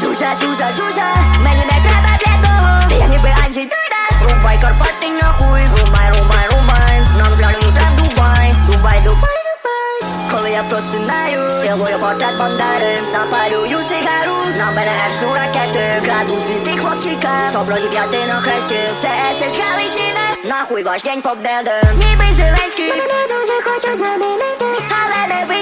Сюша, Сюша, Сюша, мені не треба п'ятого Я ніби Анджі Дуда Рубай Карпати на хуй Румай, румай, румай Нам взяли утра Дубай Дубай, Дубай, Дубай Коли я просинаюсь Цілую портрет Бондари Запалюю сигару Нам бере ершу ракети Краду звідти хлопчика Щоб розіб'яти на хресті Це СС Галичина Нахуй ваш день победи Ніби Зеленський Мене дуже хочуть замінити Але не ви